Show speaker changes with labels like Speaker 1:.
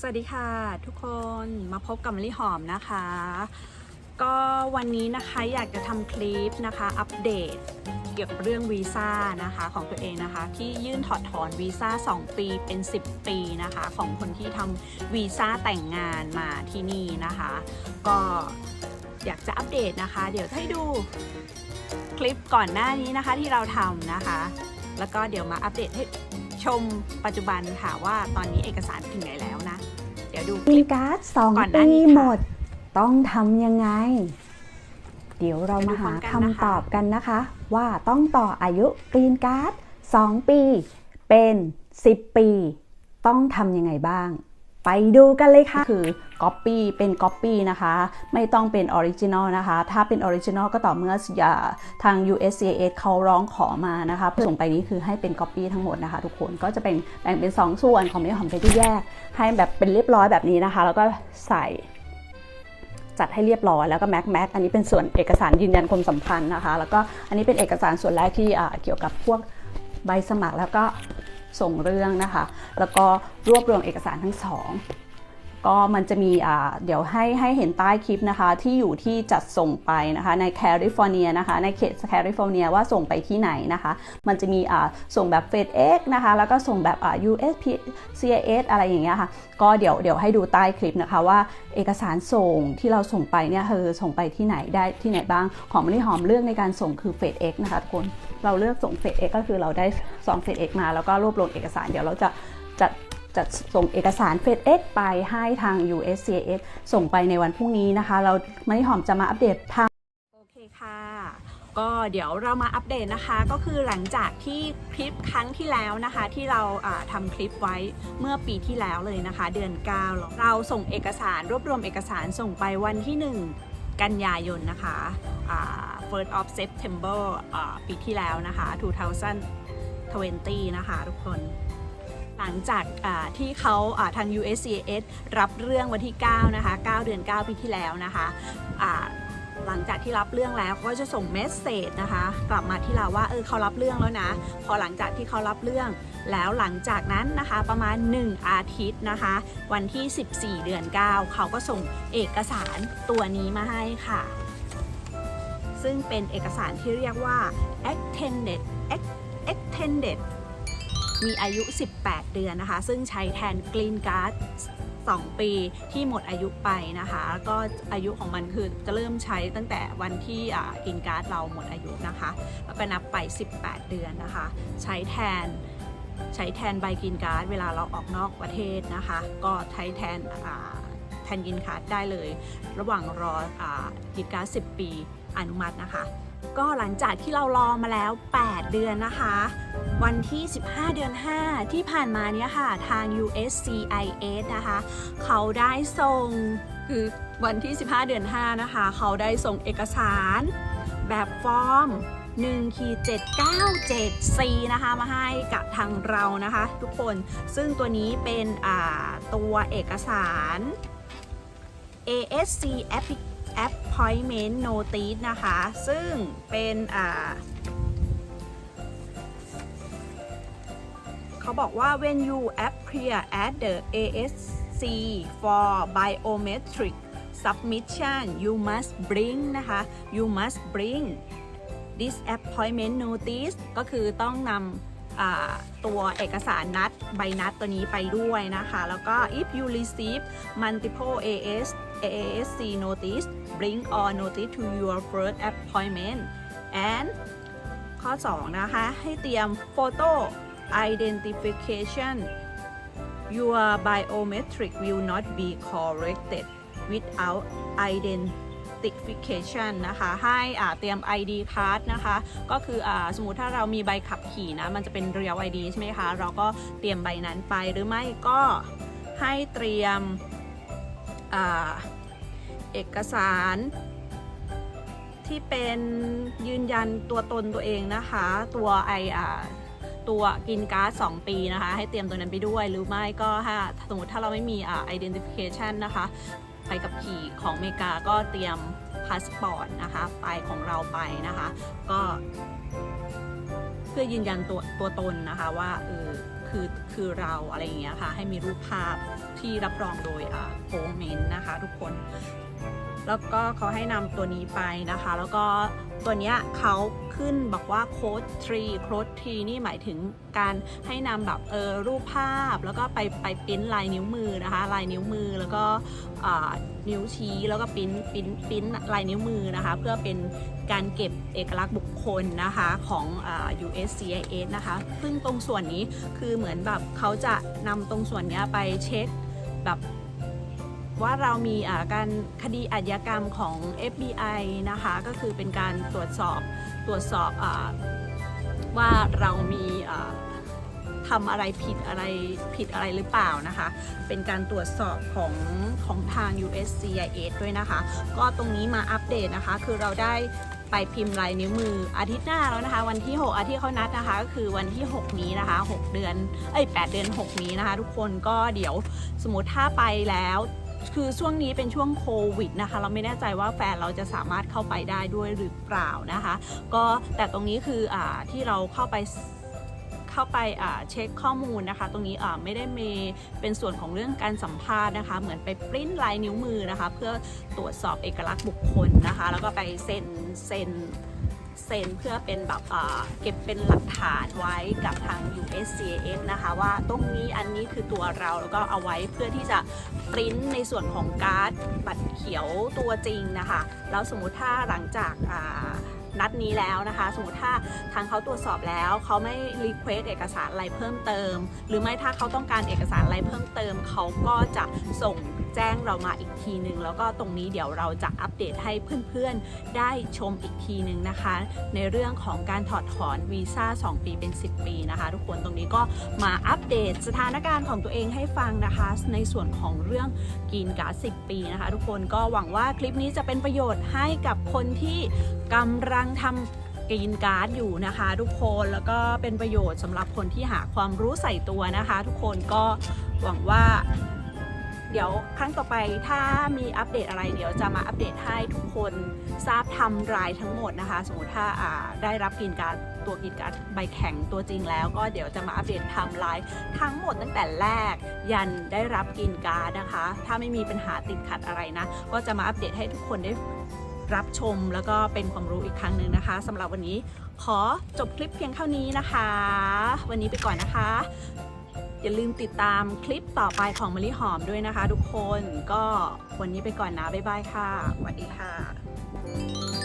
Speaker 1: สวัสดีค่ะทุกคนมาพบกับมะลิหอมนะคะ ก็วันนี้นะคะอยากจะทำคลิปนะคะ อัปเดตเกี่ยวกับเรื่องวีซ่านะคะของตัวเองนะคะ ที่ยื่นถอดถอนวีซ่า 2 ปีเป็น 10 ปีนะคะ ของคนที่ทำวีซ่าแต่งงานมาที่นี่นะคะ ก็อยากจะอัปเดตนะคะ เดี๋ยวให้ดูคลิปก่อนหน้านี้นะคะที่เราทำนะคะ แล้วก็เดี๋ยวมาอัปเดตให้ชมปัจจุบันค่ะว่าตอนนี้เอกสารถึงไหน ดี๋ยวดูค
Speaker 2: กรี
Speaker 1: ลิ
Speaker 2: น
Speaker 1: ป
Speaker 2: การ์ดสอง
Speaker 1: ก่อนหน้า
Speaker 2: ปี
Speaker 1: นี้ค่ะ
Speaker 2: หมด ต้องทำยังไง เดี๋ยวเรามาหา
Speaker 1: ไปดูพร้อมกันนะคะ
Speaker 2: คำตอบกันนะคะ ว่าต้องต่ออายุกรีนการ์ด2 ปี เป็น 10 ปี ต้องทำยังไงบ้าง ไปดูกันเลยค่ะ คือ Copy เป็น Copy นะคะ ไม่ต้องเป็น Original นะคะ ถ้าเป็น Original ก็ต่อเมื่ออ่าทาง USCIS เขาร้องขอมานะคะเพื่อส่งไปนี้คือให้เป็น Copy ทั้งหมดนะคะ ทุกคนก็จะเป็นแบ่งเป็น 2 ส่วนของไม่หอมไปที่แยก ให้แบบเป็นเรียบร้อยแบบนี้นะคะ แล้วก็ใส่จัดให้เรียบร้อยแล้วก็แม็กแม็กอันนี้เป็นส่วนเอกสารยืนยันความสัมพันธ์นะคะ แล้วก็อันนี้เป็นเอกสารส่วนแรกที่เกี่ยวกับพวกใบสมัครแล้วก็ ส่งเรื่องนะคะ แล้วก็รวบรวมเอกสารทั้งสอง ก็มันจะมีอ่าเดี๋ยวให้ให้เห็นใต้คลิปนะคะ ที่อยู่ที่จัดส่งไปนะคะในแคลิฟอร์เนียนะคะ ในเขตแคลิฟอร์เนียว่าส่งไปที่ไหนนะคะ มันจะมีอ่าส่งแบบเฟดเอ็กนะคะ แล้วก็ส่งแบบอ่า USPCIS อะไรอย่างเงี้ยค่ะ ก็เดี๋ยวเดี๋ยวให้ดูใต้คลิปนะคะว่าเอกสารส่งที่เราส่งไปเนี่ยคือส่งไปที่ไหนได้ที่ไหนบ้างของมะลิหอมเลือกในการส่งคือเฟดเอ็กนะคะทุกคนเราเลือกส่งเฟดเอ็กก็คือเราได้ซองเฟดเอ็กมาแล้วก็รวบรวมเอกสารเดี๋ยวเราจะจัด จะส่งเอกสาร FedEx ไปให้ทาง USCIS ส่งไปในวันพรุ่งนี้นะคะ เราไม่หอมจะมาอัปเดตทม์
Speaker 1: โอเคค่ะ ก็เดี๋ยวเรามาอัปเดตนะคะ ก็คือหลังจากที่คลิปครั้งที่แล้วนะคะ ที่เราอ่าทำคลิปไว้เมื่อปีที่แล้วเลยนะคะ เดือน 9 เราส่งเอกสารรวบรวมเอกสารส่งไปวันที่ 1 กันยายนนะคะ first of September ปีที่แล้วนะคะ 2020นะคะทุกคน หลังจากที่เขาทาง USCIS รับเรื่องวันที่ 9 นะคะ 9 เดือน 9 ปีที่แล้วนะคะหลังจากที่รับเรื่องแล้วเขาก็จะส่งเมสเซจนะคะ กลับมาที่เราว่าเออเขารับเรื่องแล้วนะ พอหลังจากที่เขารับเรื่องแล้วหลังจากนั้นนะคะประมาณ 1 อาทิตย์นะคะ วันที่ 14 เดือน 9 เขาก็ส่งเอกสารตัวนี้มาให้ค่ะ ซึ่งเป็นเอกสารที่เรียกว่า extended extended มีอายุ 18 เดือนนะคะ ซึ่งใช้แทน Green Card 2ปีที่หมดอายุไปนะคะแล้วก็อายุของมันคือจะเริ่มใช้ตั้งแต่วันที่กินการ์ดเราหมดอายุนะคะ แล้วก็นับไป 18 เดือนนะคะ ใช้แทนใช้แทนใบกินการ์ดเวลาเราออกนอกประเทศนะคะ ก็ใช้แทนแทนกินการ์ดได้เลย ระหว่างรออกินการ์ด10 ปีอนุมัตินะคะ ก็หลังจากที่เรารอมาแล้ว 8 เดือนนะคะ วันที่ 15 เดือน 5 ที่ผ่านมาเนี้ยค่ะ ทาง USCIS นะคะ เขาได้ส่ง คือวันที่ 15 เดือน 5 นะคะ เขาได้ส่งเอกสาร แบบฟอร์ม1ขีด797นะคะ มาให้กับทางเรานะคะ ทุกคน ซึ่งตัวนี้เป็นตัวเอกสาร ASC Applic- Appointment Notice นะคะ ซึ่งเป็นอ่าเขาบอกว่า when you appear at the ASC for biometric submission you must bring นะคะ you must bring this appointment notice ก็คือต้องนำ ตัวเอกสารนัดใบนัดตัวนี้ไปด้วยนะคะ แล้วก็ if you receive multiple AS AASC notice bring all notice to your first appointment and ข้อ 2 นะคะ ให้เตรียม photo identification your biometric will not be corrected without identity identification นะคะ ให้อ่าเตรียม ID card นะคะ ก็คืออาสมมติถ้าเรามีใบขับขี่นะ มันจะเป็น real ID ใช่ไหมคะ เราก็เตรียมใบนั้นไปหรือไม่ก็ให้เตรียมอาเอกสารที่เป็นยืนยันตัวตนตัวเองนะคะ ตัวไออ่าตัวกินการ์ด2ปีนะคะ ให้เตรียมตัวนั้นไปด้วย หรือไม่ก็ถ้าสมมติถ้าเราไม่มีอ่า identification นะคะ ไปกับขี่ของอเมริกาก็เตรียมพาสปอร์ตนะคะไปของเราไปนะคะ ก็เพื่อยืนยันตัวตัวตนนะคะว่าเออคือคือเราอะไรอย่างเงี้ยค่ะให้มีรูปภาพที่รับรองโดยโฟเมนนะคะ ทุกคน แล้วก็เขาให้นำตัวนี้ไปนะคะ แล้วก็ ตัวเนี้ยเขาขึ้นบอกว่าโค้ดทรีโค้ดทรีนี่หมายถึงการให้นำแบบเออรูปภาพ แล้วก็ไปไปปิ้นลายนิ้วมือนะคะ ลายนิ้วมือแล้วก็นิ้วชี้แล้วก็ปิ้นปิ้นปิ้นลายนิ้วมือนะคะ เพื่อเป็นการเก็บเอกลักษณ์บุคคลนะคะของอ USCIS นะคะ ซึ่งตรงส่วนนี้คือเหมือนแบบเขาจะนำตรงส่วนนี้ไปเช็คแบบ ว่าเรามีการคดีอาชญากรรมของ FBI นะคะ ก็คือเป็นการตรวจสอบตรวจสอบอว่าเรามีทำอะไรผิดอะไรผิดอะไรหรือเปล่านะคะ เป็นการตรวจสอบของของทาง USCIS ด้วยนะคะ ก็ตรงนี้มาอัปเดตนะคะ คือเราได้ไปพิมพ์ลายนิ้วมืออาทิตย์หน้าแล้วนะคะ วันที่ 6 อาทิตย์เขานัดนะคะ ก็คือวันที่ 6 นี้นะคะ 6 เดือนเอ้ย8เดือน 6 นี้นะคะ ทุกคนก็เดี๋ยวสมมติถ้าไปแล้ว คือช่วงนี้เป็นช่วงโควิดนะคะ เราไม่แน่ใจว่าแฟนเราจะสามารถเข้าไปได้ด้วยหรือเปล่านะคะ ก็แต่ตรงนี้คืออาที่เราเข้าไปเข้าไปอ่าเช็คข้อมูลนะคะ ตรงนี้อ่าไม่ได้มีเป็นส่วนของเรื่องการสัมภาษณ์นะคะ เหมือนไปปริ้นลายนิ้วมือนะคะ เพื่อตรวจสอบเอกลักษณ์บุคคลนะคะ แล้วก็ไปเซ็นเซ็น เซ็นเพื่อเป็นแบบเก็บเป็นหลักฐานไว้กับทาง USCIS นะคะว่าตรงนี้อันนี้คือตัวเราแล้วก็เอาไว้เพื่อที่จะปริ้นในส่วนของการ์ดบัตรเขียวตัวจริงนะคะแล้วสมมติถ้าหลังจากนัดนี้แล้วนะคะ สมมติถ้าทางเขาตรวจสอบแล้วเขาไม่รีเควสเอกสารอะไรเพิ่มเติม หรือไม่ถ้าเขาต้องการเอกสารอะไรเพิ่มเติมเขาก็จะส่งแจ้งเรามาอีกทีหนึ่งแล้วก็ตรงนี้เดี๋ยวเราจะอัปเดตให้เพื่อนๆ ได้ชมอีกทีหนึ่งนะคะ ในเรื่องของการถอดถอนวีซ่า 2 ปีเป็น 10 ปีนะคะ ทุกคนตรงนี้ก็มาอัปเดตสถานการณ์ของตัวเองให้ฟังนะคะ ในส่วนของเรื่องกินกา10 ปีนะคะ ทุกคนก็หวังว่าคลิปนี้จะเป็นประโยชน์ให้กับคนที่กำลังทำกรีนการ์ดอยู่นะคะทุกคนแล้วก็เป็นประโยชน์สำหรับคนที่หาความรู้ใส่ตัวนะคะ ทุกคนก็หวังว่า เดี๋ยวครั้งต่อไปถ้ามีอัปเดตอะไรเดี๋ยวจะมาอัปเดตให้ทุกคนทราบทำรายทั้งหมดนะคะ สมมติถ้าาได้รับกินการดตัวกินการดใบแข็งตัวจริงแล้ว ก็เดี๋ยวจะมาอัปเดตทำลายทั้งหมดตั้งแต่แรก ยันได้รับกินการดนะคะ ถ้าไม่มีปัญหาติดขัดอะไรนะ ก็จะมาอัปเดตให้ทุกคนได้รับชมแล้วก็เป็นความรู้อีกครั้งหนึ่งนะคะสำหรับวันนี้ขอจบคลิปเพียงเท่านี้นะคะ วันนี้ไปก่อนนะคะ อย่าลืมติดตามคลิปต่อไปของมะลิหอมด้วยนะคะ ทุกคนก็วันนี้ไปก่อนนะ บ๊ายบายค่ะสวัสดีค่ะ